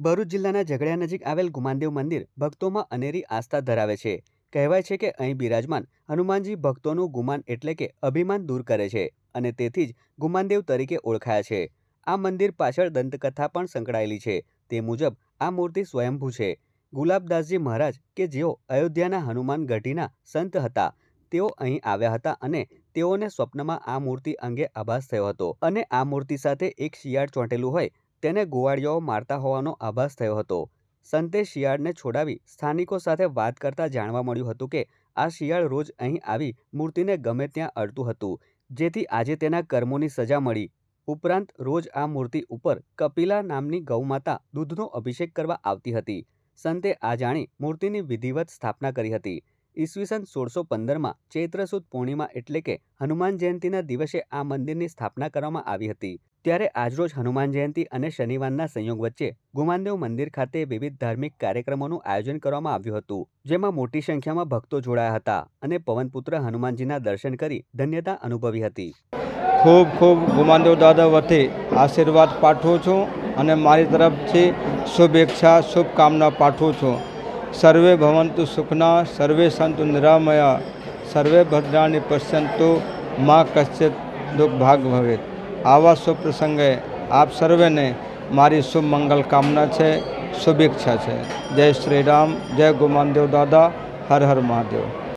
ભરૂચ જિલ્લાના ઝઘડિયા નજીક આવેલ ગુમાનદેવ મંદિર ભક્તોમાં અનેરી આસ્થા ધરાવે છે. કહેવાય છે કે અહીં બિરાજમાન હનુમાનજી ભક્તોનું ગુમાન એટલે કે અભિમાન દૂર કરે છે અને તેથી જ ગુમાનદેવ તરીકે ઓળખાયા છે. આ મંદિર પાછળ દંતકથા પણ સંકળાયેલી છે. તે મુજબ આ મૂર્તિ સ્વયંભૂ છે. ગુલાબદાસજી મહારાજ કે જેઓ અયોધ્યાના હનુમાન ગઢીના સંત હતા, તેઓ અહીં આવ્યા હતા અને તેઓને સ્વપ્નમાં આ મૂર્તિ અંગે આભાસ થયો હતો અને આ મૂર્તિ સાથે એક શિયાળ ચોંટેલું હોય તેને ગોવાળિયાઓ મારતા હોવાનો આભાસ થયો હતો. સંતે શિયાળને છોડાવી સ્થાનિકો સાથે વાત કરતા જાણવા મળ્યું હતું કે આ શિયાળ રોજ અહીં આવી મૂર્તિને ગમે ત્યાં અડતું હતું, જેથી આજે તેના કર્મોની સજા મળી. ઉપરાંત, રોજ આ મૂર્તિ ઉપર કપિલા નામની ગૌમાતા દૂધનો અભિષેક કરવા આવતી હતી. સંતે આ જાણી મૂર્તિની વિધિવત સ્થાપના કરી હતી. ઈસવીસન સોળસો પંદરમાં ચૈત્ર સુદ પૂર્ણિમા એટલે કે હનુમાન જયંતિના દિવસે આ મંદિરની સ્થાપના કરવામાં આવી હતી. ત્યારે આજરોજ હનુમાન જયંતિ અને શનિવારના સંયોગ વચ્ચે ગુમાનદેવ મંદિર ખાતે વિવિધ ધાર્મિક કાર્યક્રમોનું આયોજન કરવામાં આવ્યું હતું, જેમાં મોટી સંખ્યામાં ભક્તો જોડાયા હતા અને પવનપુત્ર હનુમાનજીના દર્શન કરી ધન્યતા અનુભવી હતી. ખૂબ ખૂબ ગુમાનદેવ દાદા વતી આશીર્વાદ પાઠવું છું અને મારી તરફથી શુભેચ્છા, શુભકામના પાઠવું છું. સર્વે ભવંતુ સુખના, સર્વે સંતુ નિરામયા, સર્વે ભદ્રાણી પશ્યંતુ, મા કશ્ચિત દુઃખ ભાગ ભવેત. આવા શુભ પ્રસંગે આપ સર્વેને મારી શુભ મંગલ કામના છે, શુભેચ્છા છે. જય શ્રી રામ, જય ગુમાનદેવ દાદા, હર હર મહાદેવ.